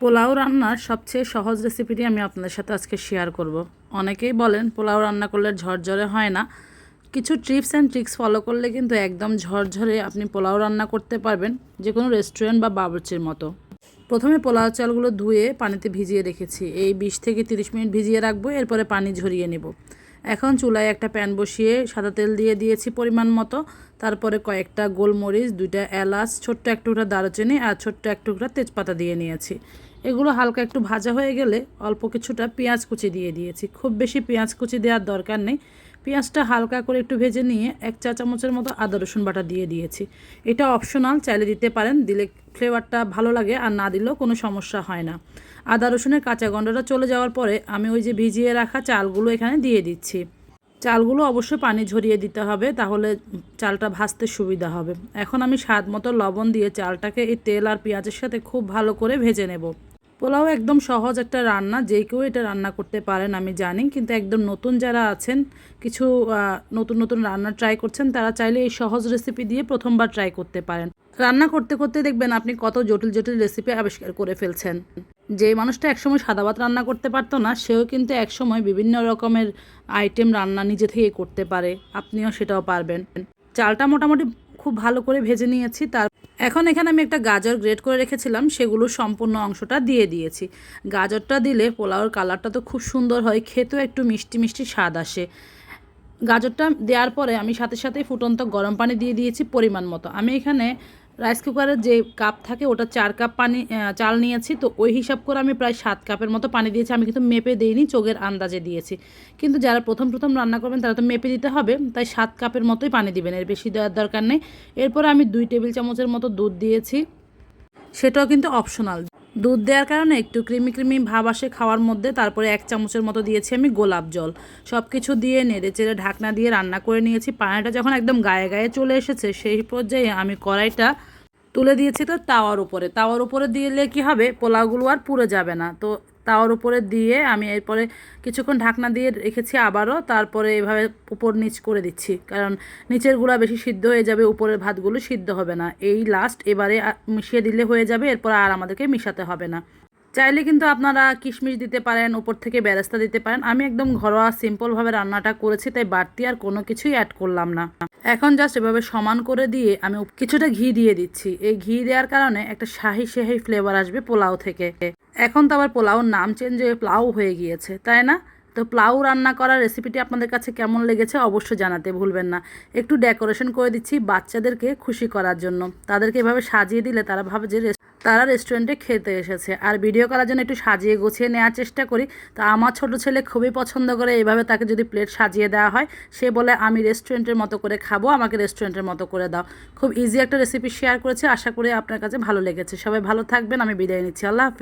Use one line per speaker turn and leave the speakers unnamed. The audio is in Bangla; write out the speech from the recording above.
পোলাও রান্নার সবচেয়ে সহজ রেসিপিটি আমি আপনাদের সাথে আজকে শেয়ার করব। অনেকেই বলেন, পোলাও রান্না করলে ঝরঝরে হয় না। কিছু ট্রিপস অ্যান্ড ট্রিক্স ফলো করলে কিন্তু একদম ঝরঝরে আপনি পোলাও রান্না করতে পারবেন যে কোনো রেস্টুরেন্ট বা বাবুর্চির মতো। প্রথমে পোলাও চালগুলো ধুয়ে পানিতে ভিজিয়ে রেখেছি। এই বিশ থেকে তিরিশ মিনিট ভিজিয়ে রাখব, এরপরে পানি ঝরিয়ে নেব। এখন চুলায় একটা প্যান বসিয়ে সাদা তেল দিয়ে দিয়েছি পরিমাণ মতো। তারপরে কয়েকটা গোলমরিচ, দুইটা এলাচ, ছোট্ট এক টুকরা দারুচিনি আর ছোট্ট এক টুকরা তেজপাতা দিয়ে নিয়েছি। এগুলো হালকা একটু ভাজা হয়ে গেলে অল্প কিছুটা পেঁয়াজ কুচি দিয়ে দিয়েছি। খুব বেশি পেঁয়াজ কুচি দেওয়ার দরকার নেই। পেঁয়াজটা হালকা করে একটু ভেজে নিয়ে এক চা চামচের মতো আদা, রসুন বাটা দিয়ে দিয়েছি। এটা অপশনাল, চাইলে দিতে পারেন। দিলে ফ্লেভারটা ভালো লাগে আর না দিলেও কোনো সমস্যা হয় না। আদা, রসুনের কাঁচা গন্ধটা চলে যাওয়ার পরে আমি ওই যে ভিজিয়ে রাখা চালগুলো এখানে দিয়ে দিচ্ছি। চালগুলো অবশ্যই পানি ঝরিয়ে দিতে হবে, তাহলে চালটা ভাজতে সুবিধা হবে। এখন আমি স্বাদ মতো লবণ দিয়ে চালটাকে এই তেল আর পেঁয়াজের সাথে খুব ভালো করে ভেজে নেব। পোলাও একদম সহজ একটা রান্না, যে কেউ এটা রান্না করতে পারেন, আমি জানি। কিন্তু একদম নতুন যারা আছেন, কিছু নতুন নতুন রান্না ট্রাই করছেন, তারা চাইলে এই সহজ রেসিপি দিয়ে প্রথমবার ট্রাই করতে পারেন। রান্না করতে করতে দেখবেন আপনি কত জটিল জটিল রেসিপি আবিষ্কার করে ফেলছেন। যে মানুষটা একসময় সাদা ভাত রান্না করতে পারতো না, সেও কিন্তু একসময় বিভিন্ন রকমের আইটেম রান্না নিজে থেকে করতে পারে। আপনিও সেটাও পারবেন। চালটা মোটামুটি খুব ভালো করে ভেজে নিয়েছি, তার এখন এখানে আমি একটা গাজর গ্রেট করে রেখেছিলাম, সেগুলো সম্পূর্ণ অংশটা দিয়ে দিয়েছি। গাজরটা দিলে পোলাওর কালারটা তো খুব সুন্দর হয়, খেতেও একটু মিষ্টি মিষ্টি স্বাদ আসে। গাজরটা দেওয়ার পরে আমি সাথে সাথে ফুটন্ত গরম পানি দিয়ে দিয়েছি পরিমাণ মতো। আমি এখানে রাইস কুকারের যে কাপ থাকে, ওটা চার কাপ পানি চাল নিয়েছি। তো ওই হিসাব করে আমি প্রায় সাত কাপের মতো পানি দিয়েছি। আমি কিন্তু মেপে দিইনি, চোখের আন্দাজে দিয়েছি। কিন্তু যারা প্রথম প্রথম রান্না করবেন, তারা তো মেপে দিতে হবে। তাই সাত কাপের মতোই পানি দিবেন, এর বেশি দেওয়ার দরকার নেই। এরপর আমি দুই টেবিল চামচের মতো দুধ দিয়েছি। সেটাও কিন্তু অপশনাল দুধ দেওয়ার কারণে একটু ক্রিমি ক্রিমি ভাব আসে খাওয়ার মধ্যে। তারপরে এক চামচের মতো দিয়েছি আমি গোলাপ জল। সব কিছু দিয়ে নেড়ে চেড়ে ঢাকনা দিয়ে রান্না করে নিয়েছি। পানিটা যখন একদম গায়ে গায়ে চলে এসেছে, সেই পর্যায়ে আমি কড়াইটা তুলে দিয়েছি তো তাওয়ার উপরে। তাওয়ার উপরে দিলে কি হবে? পোলাওগুলো আর পুড়ে যাবে না। তো তাওয়ার উপরে দিয়ে আমি এরপরে কিছুক্ষণ ঢাকনা দিয়ে রেখেছি আবারও, তারপরে এভাবে উপর নিচ করে দিচ্ছি। কারণ নিচের গুঁড়া বেশি সিদ্ধ হয়ে যাবে, উপরের ভাতগুলো সিদ্ধ হবে না। এই লাস্ট এবারে মিশিয়ে দিলে হয়ে যাবে, এরপর আর আমাদেরকে মিশাতে হবে না। চাইলে কিন্তু আপনারা কিশমিশ দিতে পারেন, উপর থেকে বেরেস্তা দিতে পারেন। আমি একদম ঘরোয়া সিম্পলভাবে রান্নাটা করেছি, তাই বাড়তি আর কোনো কিছুই অ্যাড করলাম না। এখন জাস্ট এভাবে সমান করে দিয়ে আমি কিছুটা ঘি দিয়ে দিচ্ছি। এই ঘি দেওয়ার কারণে একটা শাহি শাহি ফ্লেভার আসবে পোলাও থেকে। এখন তো আবার পোলাওর নাম চেঞ্জ হয়ে প্লাউ হয়ে গিয়েছে, তাই না? তো প্লাউ রান্না করার রেসিপিটি আপনাদের কাছে কেমন লেগেছে অবশ্যই জানাতে ভুলবেন না। একটু ডেকোরেশন করে দিচ্ছি বাচ্চাদেরকে খুশি করার জন্য। তাদেরকে এভাবে সাজিয়ে দিলে তারা ভাবে যে তারা রেস্টুরেন্টে খেতে এসেছে। আর ভিডিও করার জন্য একটু সাজিয়ে গুছিয়ে নেওয়ার চেষ্টা করি। তা আমার ছোট ছেলে খুবই পছন্দ করে এইভাবে তাকে যদি প্লেট সাজিয়ে দেওয়া হয়, সে বলে, আমি রেস্টুরেন্টের মতো করে খাব, আমাকে রেস্টুরেন্টের মতো করে দাও। খুব ইজি একটা রেসিপি শেয়ার করেছি। আশা করি আপনার কাছে ভালো লেগেছে। সবাই ভালো থাকবেন। আমি বিদায় নিচ্ছি। আল্লাহ হাফিজ।